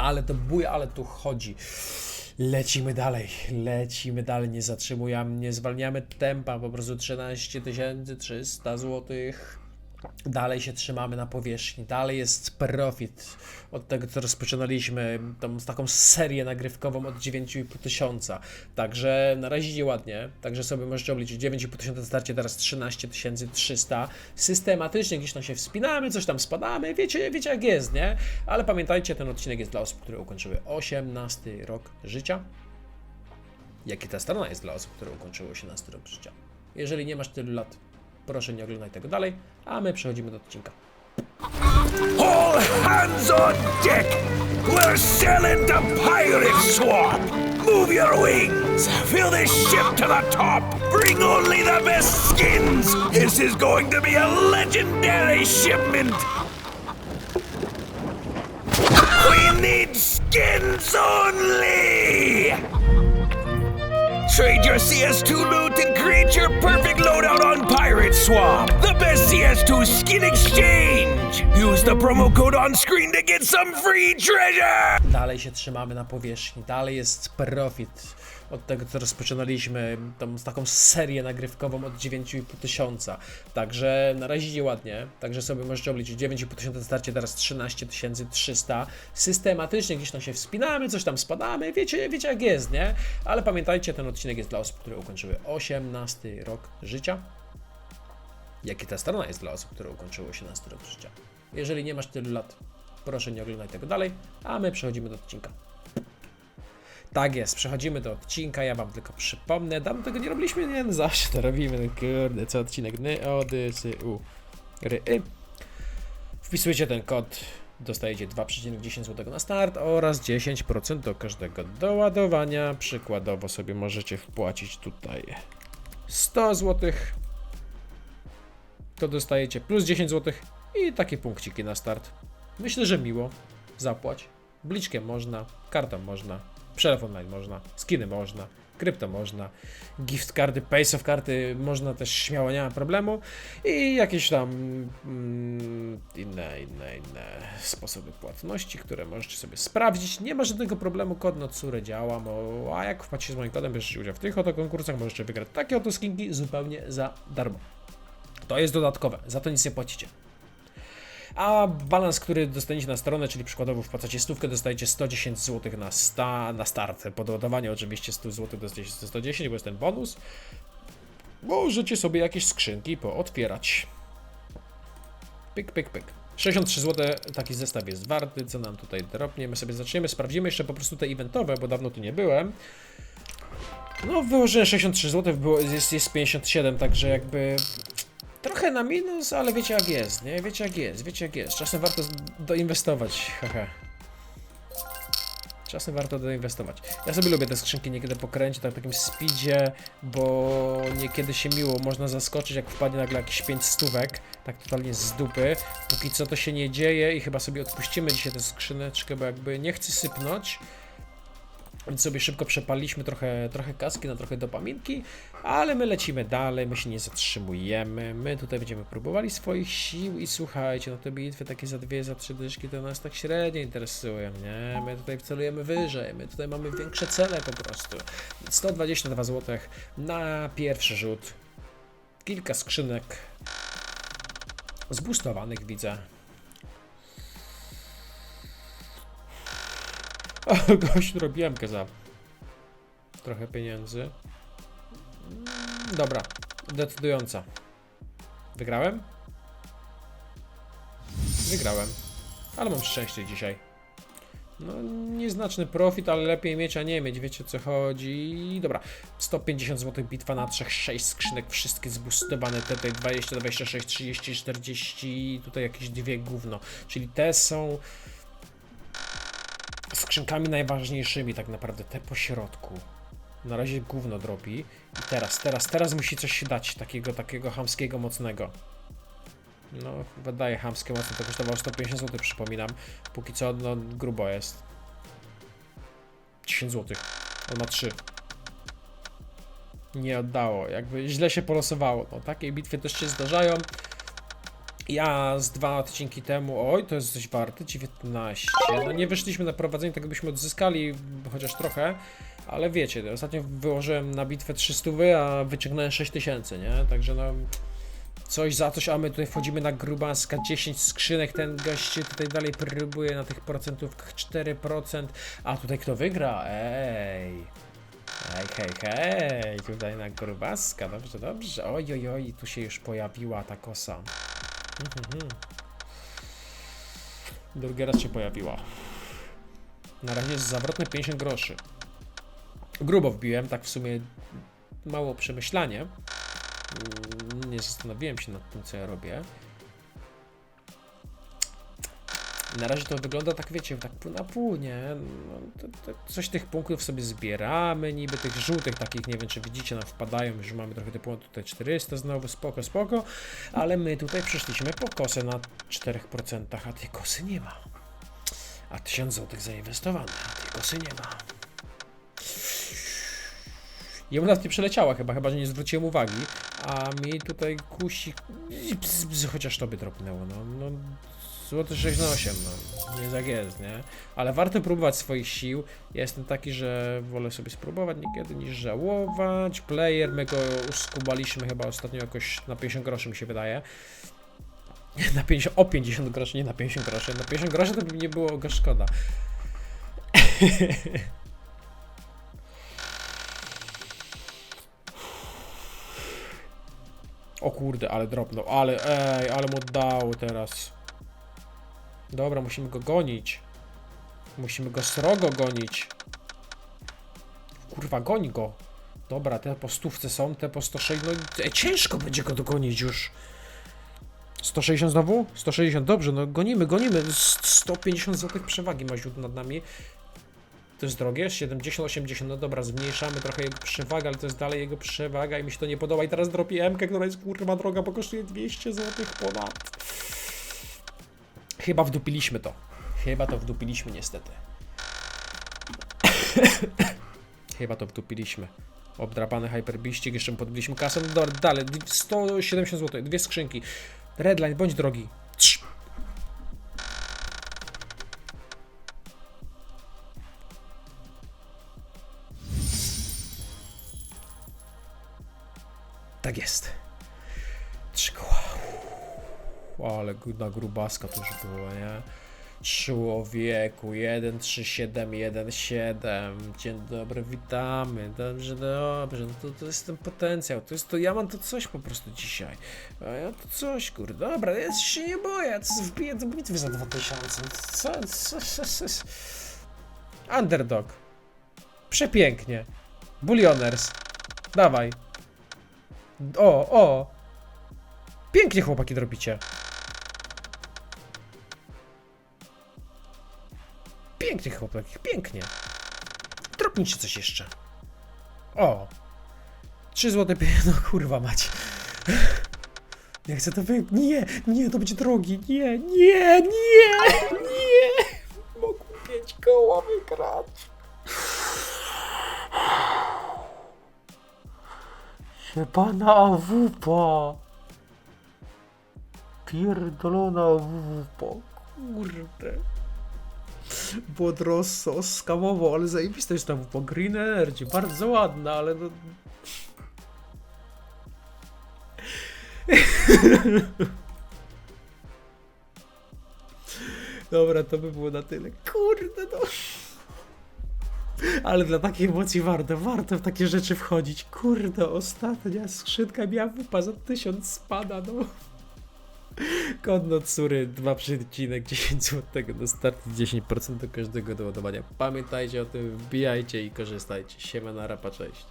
Ale to buja, ale tu chodzi. Lecimy dalej, lecimy dalej, nie zatrzymujemy, nie zwalniamy tempa, po prostu 13 300 złotych. Dalej się trzymamy na powierzchni, dalej jest profit od tego, co rozpoczynaliśmy, tą, taką serię nagrywkową od 9,5 tysiąca. Także na razie idzie ładnie, także sobie możecie obliczyć 9,5 tysiąca starcie, teraz 13 300. Systematycznie gdzieś tam się wspinamy, coś tam spadamy, wiecie, wiecie jak jest, nie? Ale pamiętajcie, ten odcinek jest dla osób, które ukończyły 18 rok życia. Jakie ta strona jest dla osób, które ukończyły 18 rok życia. Jeżeli nie masz tylu lat, proszę nie oglądaj tego dalej, a my przechodzimy do odcinka. All hands on deck! We're sailing to Pirate Swamp! Move your wings! Fill this ship to the top! Bring only the best skins! This is going to be a legendary shipment! We need skins only! Trade your CS2 loot and create your perfect loadout on Pirate Swamp, the best CS2 skin exchange. Use the promo code on screen to get some free treasure. Dalej się trzymamy na powierzchni, dalej jest profit od tego, co rozpoczynaliśmy, tą, taką serię nagrywkową od 9,5 tysiąca. Także na razie idzie ładnie, także sobie możecie obliczyć 9,5 tysiąca starcie, teraz 13 300. Systematycznie gdzieś tam się wspinamy, coś tam spadamy, wiecie, wiecie jak jest, nie? Ale pamiętajcie, ten odcinek jest dla osób, które ukończyły 18 rok życia. Jakie ta strona jest dla osób, które ukończyły 18 rok życia. Jeżeli nie masz tylu lat, proszę nie oglądaj tego dalej, a my przechodzimy do odcinka. Tak jest, przechodzimy do odcinka, ja wam tylko przypomnę, dawno tego nie robiliśmy, nie, no zawsze to robimy, no kurde, co odcinek, ny, odysy, u, ry, y. Wpisujecie ten kod, dostajecie 2,10 zł na start oraz 10% do każdego doładowania, przykładowo sobie możecie wpłacić tutaj 100 zł, to dostajecie plus 10 zł i takie punkciki na start. Myślę, że miło. Zapłać. Bliczkiem można, kartą można, przelew online można, skiny można, krypto można, gift karty, pace of karty można też śmiało, nie ma problemu i jakieś tam mm, inne, inne, inne sposoby płatności, które możecie sobie sprawdzić. Nie ma żadnego problemu, kod Notsure działa, bo, a jak wpłacicie z moim kodem, bierzecie udział w tych oto konkursach, możecie wygrać takie oto skinki zupełnie za darmo. To jest dodatkowe, za to nic nie płacicie. A balans, który dostaniecie na stronę, czyli przykładowo wpłacacie stówkę, dostajecie 110 zł na, sta, na start. Po doładowaniu oczywiście 100 zł dostajecie 110, bo jest ten bonus. Możecie sobie jakieś skrzynki pootwierać. Pyk, pyk, pyk. 63 zł taki zestaw jest warty, co nam tutaj dropnie. My sobie zaczniemy, sprawdzimy jeszcze po prostu te eventowe, bo dawno tu nie byłem. No, wyłożyłem 63 zł, było, jest, jest 57, także jakby trochę na minus, ale wiecie jak jest, nie? Wiecie jak jest, wiecie jak jest. Czasem warto doinwestować, haha. Czasem warto doinwestować. Ja sobie lubię te skrzynki niekiedy pokręcić tak w takim speedzie, bo niekiedy się miło można zaskoczyć, jak wpadnie nagle jakieś 5 stówek, tak totalnie z dupy. Póki co to się nie dzieje i chyba sobie odpuścimy dzisiaj tę skrzyneczkę, bo jakby nie chcę sypnąć. Więc sobie szybko przepaliśmy trochę, trochę kaski na trochę dopaminki, ale my lecimy dalej, my się nie zatrzymujemy, my tutaj będziemy próbowali swoich sił i słuchajcie, no te bitwy takie za dwie, za trzy dyszki to nas tak średnio interesują, nie? My tutaj celujemy wyżej, my tutaj mamy większe cele po prostu. 122 zł na pierwszy rzut, kilka skrzynek zbustowanych widzę. gość robiłem za trochę pieniędzy. Mm, Dobra, decydująca. Wygrałem? Wygrałem. Ale mam szczęście dzisiaj. No, nieznaczny profit, ale lepiej mieć, a nie mieć, wiecie co chodzi. Dobra, 150 zł bitwa na 3, 6 skrzynek, wszystkie zboostowane, te tutaj 20, 26, 30, 40, tutaj jakieś dwie gówno. Czyli te są skrzynkami najważniejszymi tak naprawdę, te po środku. Na razie gówno dropi. I teraz, teraz, teraz musi coś się dać takiego, takiego hamskiego, mocnego. No, chyba daje hamskie mocne, to kosztowało 150 zł, przypominam. Póki co, no, grubo jest. 10 zł. On ma 3. Nie oddało, jakby źle się polosowało. No, takie bitwy też się zdarzają. Ja z dwa odcinki temu, oj, to jest coś warte, 19. No nie wyszliśmy na prowadzenie, tak byśmy odzyskali chociaż trochę, ale wiecie, ostatnio wyłożyłem na bitwę 300, a wyciągnąłem 6000, nie? Także no, coś za coś, a my tutaj wchodzimy na grubaska, 10 skrzynek, ten gość tutaj dalej próbuje na tych procentówkach 4%, a tutaj kto wygra? Ej! Hej, hej, hej, tutaj na grubaska, dobrze, dobrze, oj, oj, oj, tu się już pojawiła ta kosa. Drugi raz się pojawiła. Na razie jest zawrotne 50 groszy. Grubo wbiłem, tak w sumie mało przemyślanie. Mm, Nie zastanowiłem się nad tym, co ja robię. Na razie to wygląda tak, wiecie, tak pół na pół, nie? No, to, to coś tych punktów sobie zbieramy, niby tych żółtych takich, nie wiem czy widzicie, nam wpadają, już mamy trochę punktów, tutaj 400 znowu, spoko, spoko, ale my tutaj przyszliśmy po kosę na 4%, a tej kosy nie ma. A 1000 zł zainwestowane, a tej kosy nie ma. Jemu nawet nie przeleciała chyba, chyba że nie zwróciłem uwagi, a mi tutaj kusi, chociaż to by dropnęło, no, no Złoty 6 na 8, no. Nie tak jest, nie? Ale warto próbować swoich sił. Ja jestem taki, że wolę sobie spróbować niekiedy niż żałować. Player, my go uskubaliśmy chyba ostatnio jakoś na 50 groszy mi się wydaje. Na 50, o 50 groszy, nie na 50 groszy. Na 50 groszy to by nie było go szkoda. O kurde, ale dropnął, ale ej, ale mu dało teraz. Dobra, musimy go gonić. Musimy go srogo gonić. Kurwa, goń go. Dobra, te po stówce są, te po 160. No, e, ciężko będzie go dogonić już. 160 znowu? 160, dobrze, no gonimy, gonimy. S- 150 zł przewagi ma źródło nad nami. To jest drogie, 70, 80, no dobra, zmniejszamy trochę jego przewagę, ale to jest dalej jego przewaga i mi się to nie podoba. I teraz dropi M, która jest kurwa droga, bo kosztuje 200 zł ponad. Chyba wdupiliśmy to. Chyba to wdupiliśmy niestety. Chyba to wdupiliśmy. Obdrapany hyperbiścik, jeszcze podbiliśmy kasę. No dalej, 170 zł, dwie skrzynki. Redline, bądź drogi. Trz. Tak jest. Trzy ale na grubaska to już było, nie? Człowieku, 13717. Dzień dobry, witamy. Dobrze, dobrze. No to, to jest ten potencjał. To jest to, ja mam to coś po prostu dzisiaj. A ja to coś, kurde. Dobra, ja się nie boję. Co wbiję do bitwy za 2000. Co, co, co, co, co? Underdog. Przepięknie. Bullioners. Dawaj. O, o. Pięknie chłopaki robicie. Pięknie chłopaki, pięknie. Dropnijcie coś jeszcze. O. 3 złote pie... No kurwa mać. Ja chcę to wy... Nie, nie, to będzie drogi. Nie, nie, nie, nie. Mogę 5 koła wygrać. Jebana awupa. Pierdolona awupa. Kurde. Błodrosso, skamowo, ale zajebista jest ta awupa. Green Energy, bardzo ładna, ale no... Dobra, to by było na tyle. Kurde no. Ale dla takiej emocji warto, warto w takie rzeczy wchodzić. Kurde, ostatnia skrzynka miała wupa za tysiąc spada, no. Kod no cury, 2 przecinek 10 zł do startu, 10% do każdego doładowania. Pamiętajcie o tym, wbijajcie i korzystajcie. Siema na rapa, cześć.